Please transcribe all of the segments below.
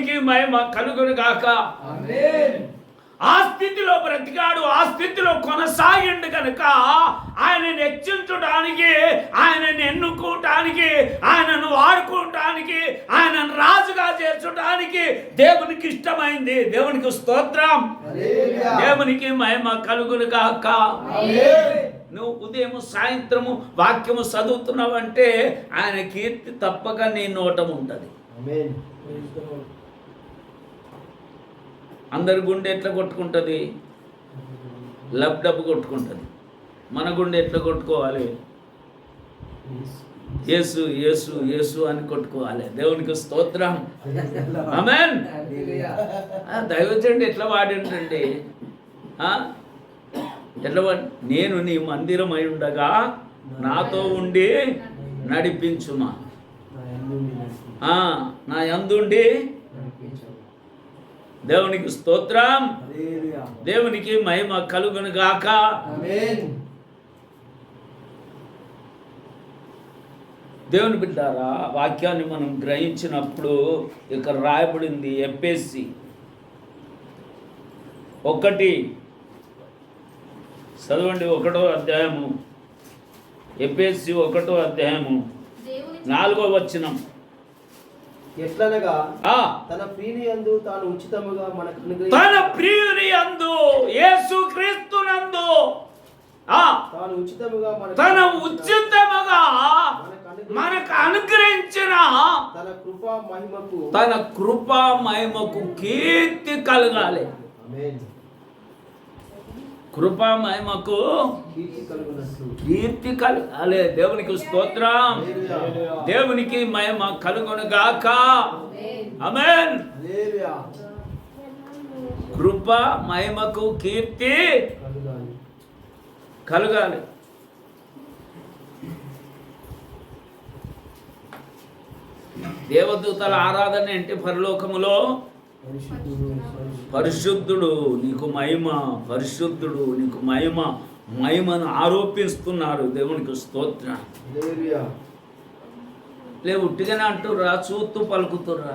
దేవునికి మహిమ కలుగును గాక ఆ స్థితిలో బ్రతికాడు ఆ స్థితిలో కొనసాగిండు కనుక ఆయనను హెచ్చించడానికి ఆయనను ఎన్నుకోవటానికి ఆయనను వాడుకోవటానికి ఆయనను రాజుగా చేర్చడానికి దేవునికి ఇష్టమైంది. దేవునికి స్తోత్రం. దేవునికి మహిమ కలుగును గాక నువ్వు ఉదయం సాయంత్రము వాక్యము చదువుతున్నావంటే ఆయన కీర్తి తప్పక నీ నోటం ఉంటుంది. అందరి గుండె ఎట్లా కొట్టుకుంటుంది? లబ్ డబ్ కొట్టుకుంటుంది. మన గుండె ఎట్లా కొట్టుకోవాలి? యేసు యేసు యేసు అని కొట్టుకోవాలి. దేవునికి స్తోత్రం. అమెన్ ఆ, ఎట్లా వాడింటండి ఎట్లా వాడి? నేను నీ మందిరం అయి ఉండగా నాతో ఉండి నడిపించుమా? నా యందుండి దేవునికి స్తోత్రం. దేవునికి మహిమ కలుగును గాక దేవుని బిడ్డారా వాక్యాన్ని మనం గ్రహించినప్పుడు ఇక్కడ రాయబడింది ఎప్పేసి ఒకటి. చదవండి ఒకటో అధ్యాయము. ఎప్పేసి ఒకటో అధ్యాయము. దేవుని నాలుగో వచనం. ఎట్లనగా తన ప్రియుని యందు తాను ఉచితముగా మనకు తన ప్రియుని తాను ఉచితముగా మనకు తన ఉచితముగా మనకు అనుగ్రహించిన తన కృపా మహిమకు తన కృపా మహిమకు కీర్తి కలగాలి. కృపామయమకు మహిమకు కీర్తి కలు అలే దేవునికి స్తోత్రం. దేవునికి మహిమ కలుగును గాక కృప మహిమకు కీర్తి కలగాలి. దేవదూతల ఆరాధన అంటే పరలోకములో? పరిశుద్ధుడు, నీకు మహిమ పరిశుద్ధుడు నీకు మహిమ మహిమను ఆరోపిస్తున్నారు. దేవునికి స్తోత్రం. లే ఉట్టిగానే అంటుర్రా చూస్తూ పలుకుతుర్రా?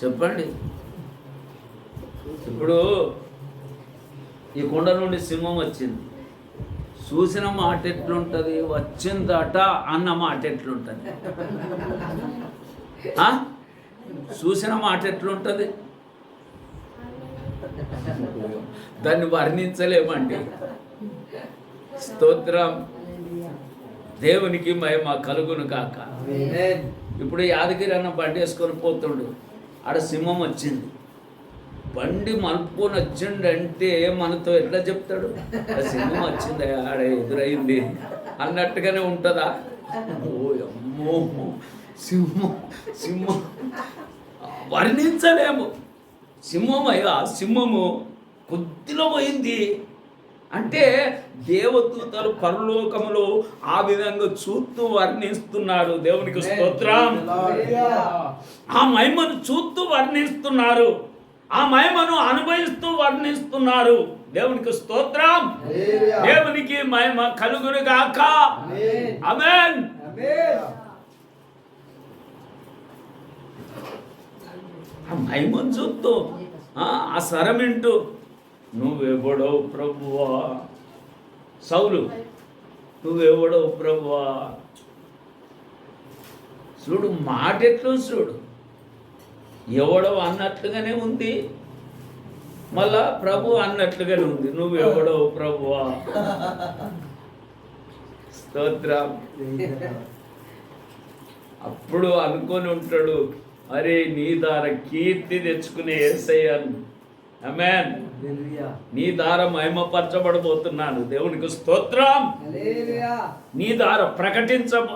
చెప్పండి. ఇప్పుడు ఈ కొండ నుండి సింహం వచ్చింది. చూసిన మాట ఎట్లుంటుంది? వచ్చిందట అన్న మాట ఎట్లుంటుంది? చూసిన మాట ఎట్లుంటుంది? దాన్ని వర్ణించలేమండి. స్తోత్రం. దేవునికి మహిమ కలుగును కాక. ఇప్పుడు యాదగిరి అన్న బండి వేసుకొని పోతుండు. ఆడ సింహం వచ్చింది. బండి మలుపుకొని వచ్చిండంటే మనతో ఎట్లా చెప్తాడు? ఆ సింహం వచ్చింది? ఆడ ఎదురైంది. అన్నట్టుగానే ఉంటుందా? ఓ అమ్మో సింహం సింహం. వర్ణించలేము. సింహం అయ్యా సింహము కొద్దిలో పోయింది. అంటే దేవదూతలు పరలోకములో ఆ విధంగా చూస్తూ వర్ణిస్తున్నారు. దేవునికి స్తోత్రం. ఆ మహిమను చూస్తూ వర్ణిస్తున్నారు. ఆ మహిమను అనుభవిస్తూ వర్ణిస్తున్నారు. దేవునికి స్తోత్రం. దేవునికి మహిమ కలుగును గాక ఆమేన్. ఆ మహిమను చూస్తూ ఆ ఆ స్వరం వింటూ నువ్వెవడో ప్రభువా? సౌలు నువ్వెవడో ప్రభువా? చూడు మాట ఎట్లు చూడు ఎవడో అన్నట్లుగానే ఉంది. మళ్ళా ప్రభు అన్నట్లుగానే ఉంది. నువ్వెవడో ప్రభువా? స్తోత్రం. అప్పుడు అనుకొని ఉంటాడు అరే నీ దార కీర్తి తెచ్చుకునే ఏసయ్యాను. అమెన్. నీ దార మహిమపరచబడబోతున్నాను. దేవునికి స్తోత్రం. నీ దార ప్రకటించ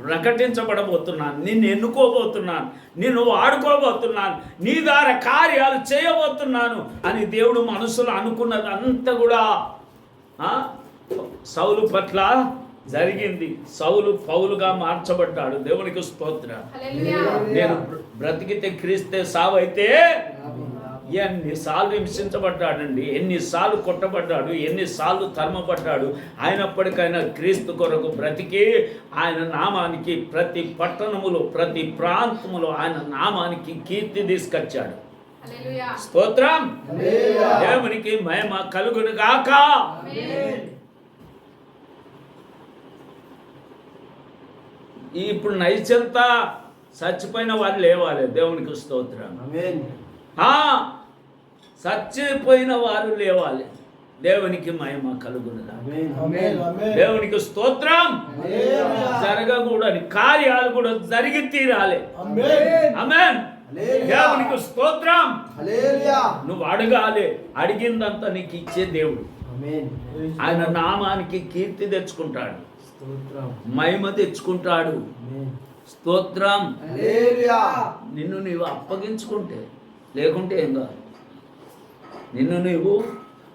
ప్రకటించబడబోతున్నాను నిన్ను ఎన్నుకోబోతున్నాను నిన్ను వాడుకోబోతున్నాను నీ దార కార్యాలు చేయబోతున్నాను అని దేవుడు మనసులో అనుకున్నది అంతా కూడా ఆ, సౌలు పట్ల జరిగింది. సౌలు పౌలుగా మార్చబడ్డాడు. దేవునికి స్తోత్రం. హల్లెలూయా. నేను బ్ర- బ్రతికితే క్రీస్తే సావైతే ఎన్నిసార్లు హింసించబడ్డాడండి ఎన్నిసార్లు కొట్టబడ్డాడు ఎన్నిసార్లు తరమబడ్డాడు. అయినప్పటికైనా క్రీస్తు కొరకు బ్రతికి ఆయన నామానికి ప్రతి పట్టణములో ప్రతి ప్రాంతములో ఆయన నామానికి కీర్తి తీసుకొచ్చాడు. హల్లెలూయా. స్తోత్రం. హల్లెలూయా. దేవునికి మహిమ కలుగును గాక. ఆమేన్. ఇప్పుడు నైచంతా చచ్చిపోయిన వారు లేవాలి. దేవునికి స్తోత్రం. చచ్చిపోయిన వారు లేవాలి. దేవునికి మహిమ కలుగునుగా. ఆమేన్. దేవునికి స్తోత్రం. హల్లెలూయా. జరగకూడని కార్యాలు కూడా జరిగి తీరాలి. ఆమేన్. ఆమేన్. హల్లెలూయా. దేవునికి స్తోత్రం. హల్లెలూయా. నువ్వు అడగాలి. అడిగిందంతా నీకు ఇచ్చే దేవుడు. ఆయన నామానికి కీర్తి తెచ్చుకుంటాడు. స్తోత్రం. మహిమ తెచ్చుకుంటాడు. ఆమేన్. స్తోత్రం. హల్లెలూయా. నిన్ను నీవు అప్పగించుకుంటే లేకుంటే ఏం కాదు. నిన్ను నీవు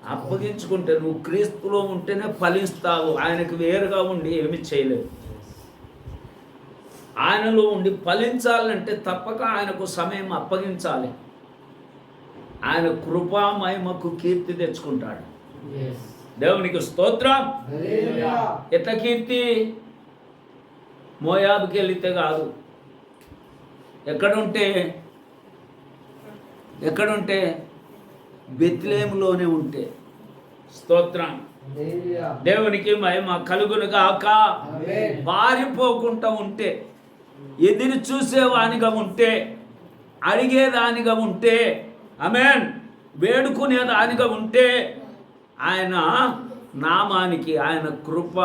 అప్పగించుకుంటే నువ్వు క్రీస్తులో ఉంటేనే ఫలిస్తావు. ఆయనకు వేరుగా ఉండి ఏమి చేయలేవు. ఆయనలో ఉండి ఫలించాలంటే తప్పక ఆయనకు సమయం అప్పగించాలి. ఆయన కృపా మహిమకు కీర్తి తెచ్చుకుంటాడు. దేవునికి స్తోత్రం. ఎట్ల కీర్తి? మోయాబుకి వెళితే కాదు. ఎక్కడుంటే? ఎక్కడుంటే? బెత్లేములోనే ఉంటే. స్తోత్రం. హల్లెలూయా. దేవునికి మహిమ కలుగును గాక ఆమేన్. పారిపోకుండా ఉంటే ఎదురు చూసేవానిగా ఉంటే అడిగేదానిగా ఉంటే అమెన్ వేడుకునేదానిగా ఉంటే ఆయన నామానికి ఆయన కృప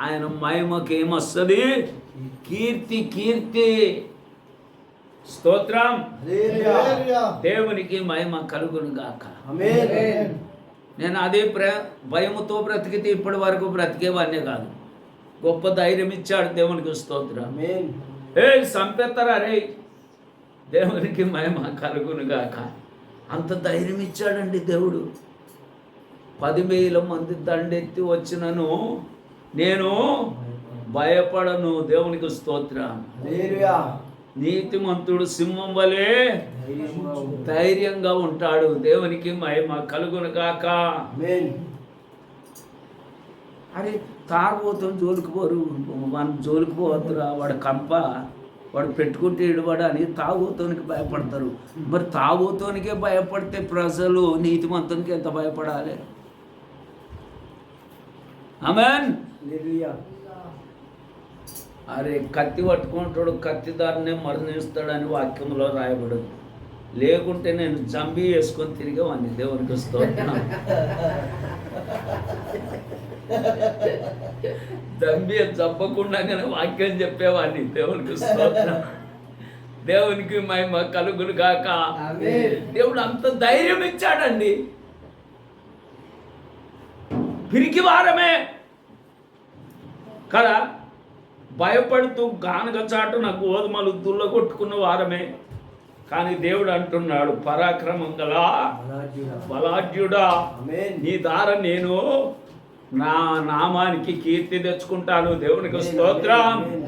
ఆయన మహిమకి ఏమొస్తుంది కీర్తి కీర్తి. స్తోత్రం. దేవునికి మహిమ కలుగును గాక ఆమేన్. నేను అదే ప్ర భయముతో బ్రతికితే ఇప్పటి వరకు బ్రతికేవాన్నే కాదు. గొప్ప ధైర్యం ఇచ్చాడు దేవునికి స్తోత్రం. ఆమేన్. ఏ సంపెత్తరా రే దేవునికి మహిమ కలుగును గాక అంత ధైర్యం ఇచ్చాడండి దేవుడు. పదివేల మంది దండెత్తి వచ్చినను నేను భయపడను. దేవునికి స్తోత్రం. నీతిమంతుడు సింహం వలె ధైర్యంగా ఉంటాడు. దేవునికి మహిమ కలుగును ఆమేన్ అరే తాగుబోతాం జోలికి పోరు. మనం జోలికి పోవద్దురా. వాడు కంప. వాడు పెట్టుకుంటే ఇడవాడు అని తాగుబోతానికి భయపడతారు. మరి తాగుబోతానికే భయపడితే ప్రజలు నీతిమంతునికి ఎంత భయపడాలి? Amen hallelujah. అరే కత్తి పట్టుకుంటాడు కత్తిదారునే మరణిస్తాడని వాక్యంలో రాయబడదు. లేకుంటే నేను జంబి వేసుకొని తిరిగేవాడిని దేవునికి స్తోత్రం. జంబి చంపకుండానే వాక్యం చెప్పేవాడిని దేవునికి స్తోత్రం. దేవునికి మహిమ కలుగులు ఆమేన్. దేవుడు అంత ధైర్యం ఇచ్చాడండి. పిరికి వారమే కదా? భయపడుతూ గానగ చాటున గోధుమలు దుల్ల కొట్టుకున్న వారమే. కానీ దేవుడు అంటున్నాడు పరాక్రమం గలా బలాఢ్యుడా. నీ ద్వారా నేను నా నామానికి కీర్తి తెచ్చుకుంటాను. దేవునికి స్తోత్రం.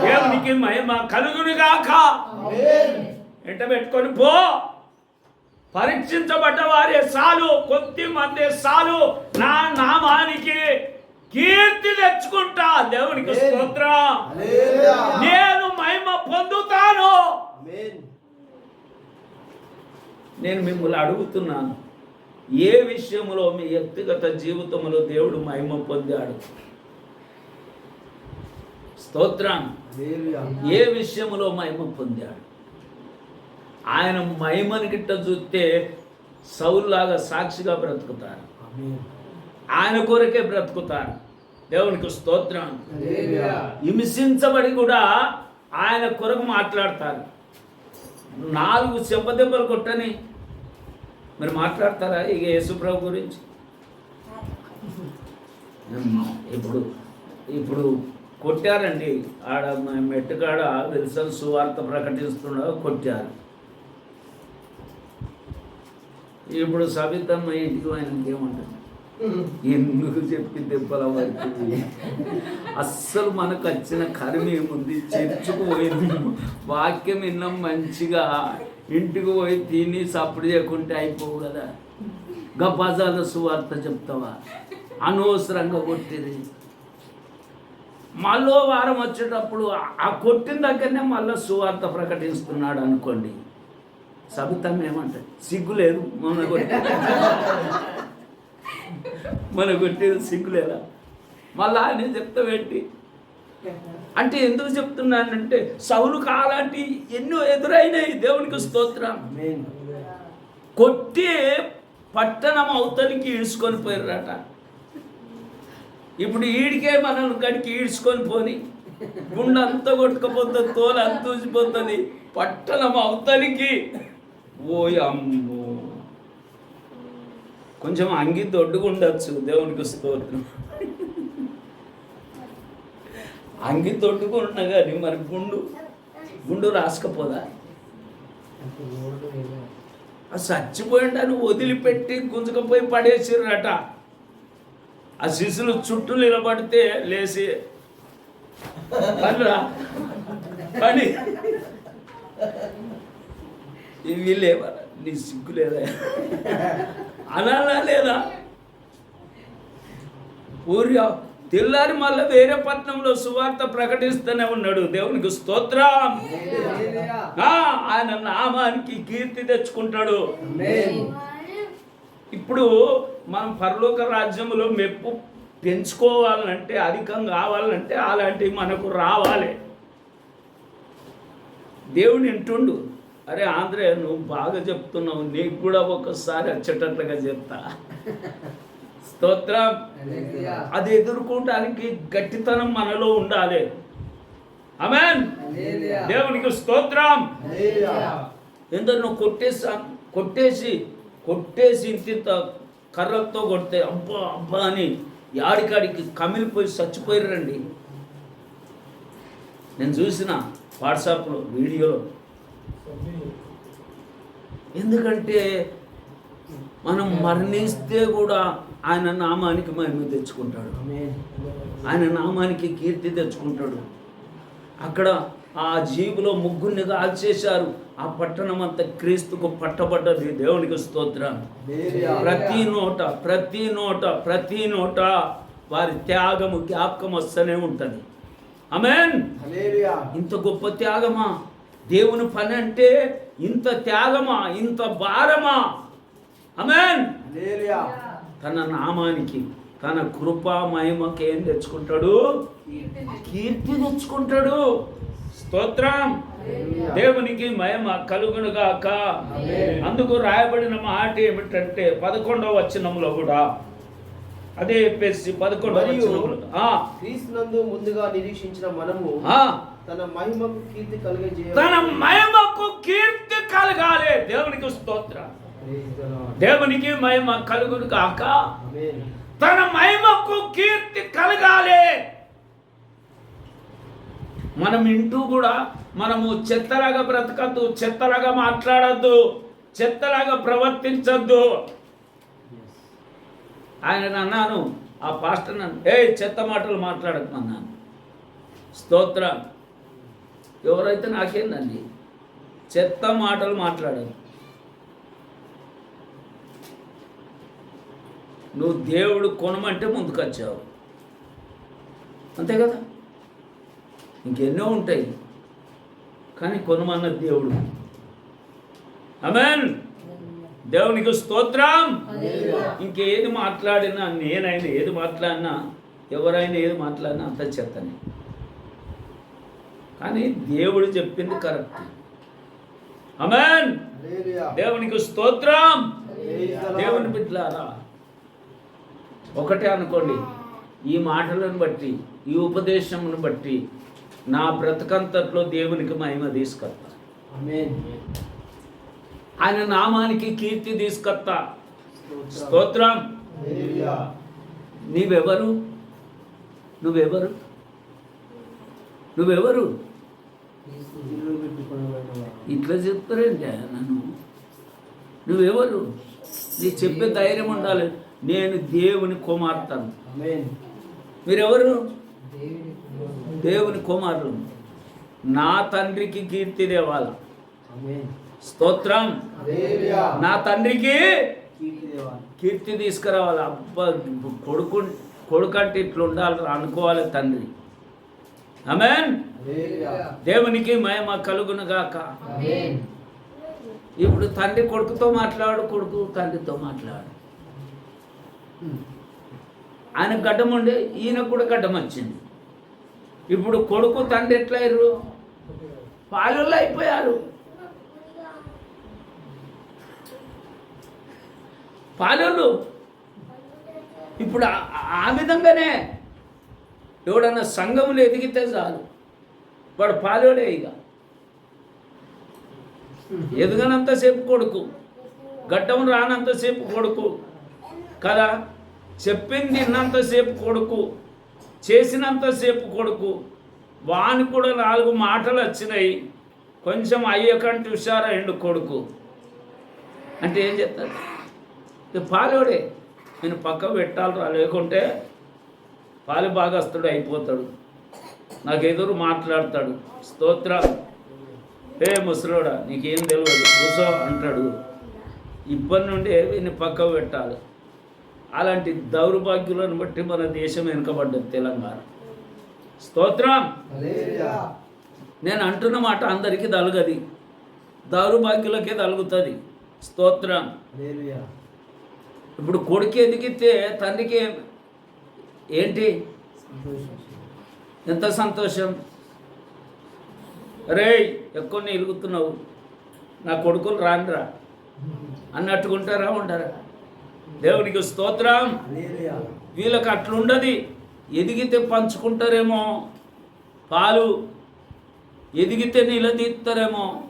దేవునికి మహిమ కలుగును గాక. ఆమేన్. ఎంట పెట్టుకొని పో. పరీక్షించబడ్డ వారే సాలు కొద్ది మంది సాలు నా నామానికి కీర్తి తెచ్చుకుంటా దేవునికి స్తోత్రం. నేను మహిమ పొందుతాను. నేను మిమ్మల్ని అడుగుతున్నాను. ఏ విషయంలో మీ వ్యక్తిగత జీవితంలో దేవుడు మహిమ పొందాడు? స్తోత్రం. ఏ విషయంలో మహిమ పొందాడు? ఆయన మహిమని గిట్ట చూస్తే సౌల్లాగా సాక్షిగా బ్రతుకుతారు. ఆయన కొరకే బ్రతుకుతారు. దేవునికి స్తోత్రం. హింసించబడి కూడా ఆయన కొరకు మాట్లాడతారు. నాలుగు చెంపదెబ్బలు కొట్టని మరి మాట్లాడతారా ఇక యేసుప్రభు గురించి? ఇప్పుడు ఇప్పుడు కొట్టారండి. ఆడ మెట్టుకాడ విల్సన్ సువార్త ప్రకటిస్తుండగా కొట్టారు. ఇప్పుడు సవితమ్మ ఇంటికి ఆయనకి ఏమంటారు ఎందుకు చెప్పి దెబ్బల వరకు అస్సలు మనకు వచ్చిన కర్మ ఏముంది? చర్చకు వాక్యం విన్నాం మంచిగా. ఇంటికి పోయి తిని సప్పుడు చేయకుంటే అయిపోవు కదా. గపాజాల సువార్త చెప్తావా? అనవసరంగా కొట్టింది మళ్ళీ వారం వచ్చేటప్పుడు ఆ కొట్టిన దగ్గరనే మళ్ళీ సువార్త ప్రకటిస్తున్నాడు అనుకోండి. సబితం ఏమంటారు సిగ్గు లేదు మన కొట్టి మన కొట్టేది సిగ్గు లేదా మళ్ళీ ఆయన చెప్తా పెట్టి అంటే ఎందుకు చెప్తున్నానంటే సౌలు కాలాంటి ఎన్నో ఎదురైనాయి దేవునికి స్తోత్రం. కొట్టి పట్టణం అవతలికి ఈడ్చుకొని పోయారట ఇప్పుడు ఈడికే మనం గడికి ఈడ్చుకొని పోని గుండె అంతా కొట్టుకుపోతుంది తోలు అంత ఊసిపోతుంది పట్టణం అవతలికి. ఓ అమ్మో. కొంచెం అంగి దొడ్డుగా దేవునికి స్తోత్రం. అంగి దొడ్డుకున్నా కానీ మరి గుండు గుండు రాసుకపోదా? ఆ చచ్చిపోయిండని వదిలిపెట్టి గుంజుకపోయి పడేసిరట ఆ శిశులు చుట్టూ నిలబడితే లేచి పనురా పని. ఇవి లేవా నీ సిగ్గు లేదా అనాలా లేదా? ఊర్యా తెల్లారి మళ్ళీ వేరే పట్టణంలో సువార్త ప్రకటిస్తూనే ఉన్నాడు. దేవునికి స్తోత్రం. ఆయన నామానికి కీర్తి తెచ్చుకుంటాడు. ఇప్పుడు మనం పరలోక రాజ్యంలో మెప్పు పెంచుకోవాలంటే అధికం కావాలంటే అలాంటివి మనకు రావాలి. దేవుని వింటుండు అరే ఆంధ్రే నువ్వు బాగా చెప్తున్నావు. నీకు కూడా ఒకసారి వచ్చేటట్లుగా చెప్తా. స్తోత్రం. అది ఎదుర్కోవడానికి గట్టితనం మనలో ఉండాలి. హల్లెలూయా. దేవునికి స్తోత్రం. ఎందరు నువ్వు కొట్టేసా కొట్టేసి కొట్టేసి ఇంత కర్రలతో కొడితే అబ్బా అబ్బా అని యాడికాడికి కమిలిపోయి చచ్చిపోయారండి నేను చూసిన వాట్సాప్లో వీడియోలో ఎందుకంటే మనం మరణిస్తే కూడా ఆయన నామానికి మహిమ తెచ్చుకుంటాడు. ఆయన నామానికి కీర్తి తెచ్చుకుంటాడు. అక్కడ ఆ జీవులో ముగ్గురిని కాల్చేశారు. ఆ పట్టణం అంతా క్రీస్తుకు పట్టబడ్డది. దేవునికి స్తోత్రం. ప్రతి నోట ప్రతి నోట ప్రతి నోట వారి త్యాగము జ్ఞాపకం వస్తూనే ఉంటుంది. అమెన్ ఇంత గొప్ప త్యాగమా? దేవుని పని అంటే ఇంత త్యాగమా ఇంత భారమా? అమెన్ తన నామానికి తన కృపా మహిమకి ఏం తెచ్చుకుంటాడు? కీర్తి తెచ్చుకుంటాడు. స్తోత్రం. దేవునికి మహిమ కలుగును గాక ఆమేన్. అందుకు రాయబడిన మాట ఏమిటంటే పదకొండవ వచనంలో కూడా అదే చెప్పేసి పదకొండవ మరియు వచనంలో ఆ, క్రీస్తునందు ముందుగా నిరీక్షించిన మనము తన మహిమకు కీర్తి కలిగే తన మహిమకు కీర్తి కలగాలి. దేవునికి స్తోత్రం. దేవునికి మహిమ కలుగును గాక. ఆమేన్ తన మహిమకు కీర్తి కలగాలి. మనం ఇంటూ కూడా మనము చెత్తలాగా బ్రతకద్దు చెత్తలాగా మాట్లాడద్దు చెత్తలాగా ప్రవర్తించద్దు. ఆయన అన్నాను ఆ పాస్టర్ నన్ను ఏ చెత్త మాటలు మాట్లాడకు అన్నాను. స్తోత్రం. ఎవరైతే నాకేందండి? చెత్త మాటలు మాట్లాడదు నువ్వు దేవుడు కొనమంటే ముందుకొచ్చావు. అంతే కదా? ఇంకెన్నో ఉంటాయి. కానీ కొనమన్న దేవుడు. అమెన్ దేవునికి స్తోత్రం. ఇంకేది మాట్లాడినా నేనైనా ఏది మాట్లాడినా ఎవరైనా ఏది మాట్లాడినా అంత చెత్తనే. కానీ దేవుడు చెప్పింది కరెక్ట్. అమెన్ దేవునికి స్తోత్రం. దేవుని బిడ్డలారా ఒకటే అనుకోండి ఈ మాటలను బట్టి ఈ ఉపదేశమును బట్టి నా బ్రతకంతట్లో దేవునికి మహిమ తీసుకొస్తా. ఆయన నామానికి కీర్తి తీసుకొస్తా. స్తోత్రం. నీవెవరు నువ్వెవరు? నువ్వెవరు. ఇట్లా చెప్తారేంటి నన్ను? నువ్వెవరు? నీకు చెప్పే ధైర్యం ఉండాలి. నేను దేవుని కుమార్తెను. మీరెవరు? దేవుని కుమారులు. నా తండ్రికి కీర్తి దేవాల. స్తోత్రం. నా తండ్రికి కీర్తి తీసుకురావాలి. అబ్బా కొడుకు కొడుకంటే ఇట్లా ఉండాలి అనుకోవాలి తండ్రి. ఆమెన్ దేవునికి మహిమ కలుగును గాక ఇప్పుడు తండ్రి కొడుకుతో మాట్లాడు కొడుకు తండ్రితో మాట్లాడు. ఆయన గడ్డం ఉండే ఈయన కూడా గడ్డం వచ్చింది ఇప్పుడు కొడుకు తండ్రి ఎట్లయ్యారు పాలల్లో అయిపోయారు. పాలోళ్ళు ఇప్పుడు ఆ విధంగానే ఎవడన్నా సంఘములు ఎదిగితే చాలు. వాడు పాలోడే ఇక. ఎదగనంతసేపు కొడుకు గడ్డం రానంతసేపు కొడుకు కదా? చెప్పింది తిన్నంతసేపు కొడుకు చేసినంతసేపు కొడుకు. వాని కూడా నాలుగు మాటలు వచ్చినాయి. కొంచెం అయ్యకంటే హుషారైండు కొడుకు. అంటే ఏం చెప్తారు? ఇది పాలోడే. నేను పక్క పెట్టాలిరా లేకుంటే పాలు భాగస్తుడు అయిపోతాడు. నాకు ఎదురు మాట్లాడతాడు. స్తోత్రం. ఏ ముసలోడా నీకేం తెలియదు కూసో అంటాడు. ఇప్పటి నుండి వీడిని పక్క పెట్టాలి. అలాంటి దౌర్భాగ్యులను బట్టి మన దేశం వెనుకబడ్డది తెలంగాణ. స్తోత్రం. నేను అంటున్న మాట అందరికీ తలగది. దౌర్భాగ్యులకే తలుగుతుంది. స్తోత్రం. ఇప్పుడు కొడుకు ఎదిగితే తండ్రికి ఏంటి? ఎంత సంతోషం? రే ఎక్కువ ఇరుగుతున్నావు? నా కొడుకులు రానిరా అన్నట్టుకుంటారా ఉండరా? దేవునికి స్తోత్రం. వీళ్ళకి అట్లుండది. ఎదిగితే పంచుకుంటారేమో. పాలు ఎదిగితే నిలదీస్తారేమో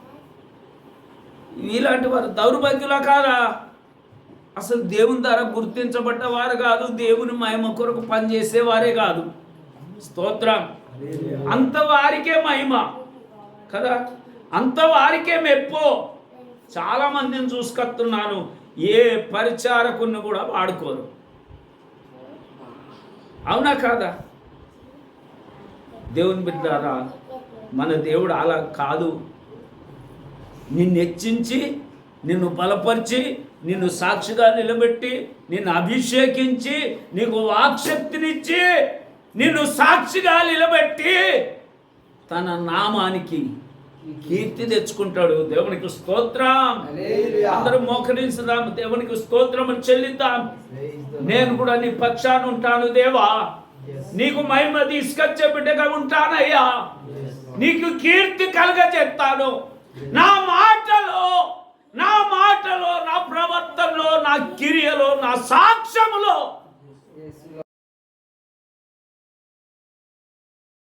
ఇలాంటి వారు దౌర్భాగ్యులా కాదా? అసలు దేవుని ద్వారా గుర్తించబడ్డ వారు కాదు దేవుని మహిమ కొరకు పనిచేసేవారే కాదు. స్తోత్రం. అంత వారికే మహిమ. కదా? అంత వారికే మెప్పో. చాలా మందిని చూసుకొస్తున్నాను ఏ పరిచారకుని కూడా వాడుకోరు. అవునా కాదా? దేవుని బిడ్డారా మన దేవుడు అలా కాదు. నిన్ను హెచ్చించి నిన్ను బలపరిచి నిన్ను సాక్షిగా నిలబెట్టి నిన్ను అభిషేకించి నీకు వాక్శక్తినిచ్చి నిన్ను సాక్షిగా నిలబెట్టి తన నామానికి కీర్తి తెచ్చుకుంటాడు. దేవునికి స్తోత్రం. అందరూ మోకరించుదాం. దేవునికి స్తోత్రం చెల్లిద్దాం. నేను కూడా నీ పక్షాన ఉంటాను దేవా. నీకు మహిమ తీసుకొచ్చే బిడ్డగా ఉంటానయ్యా. నీకు కీర్తి కలగజేస్తాను. నా మాటలో నా మాటలో నా ప్రవర్తనలో నా క్రియలో నా సాక్ష్యములో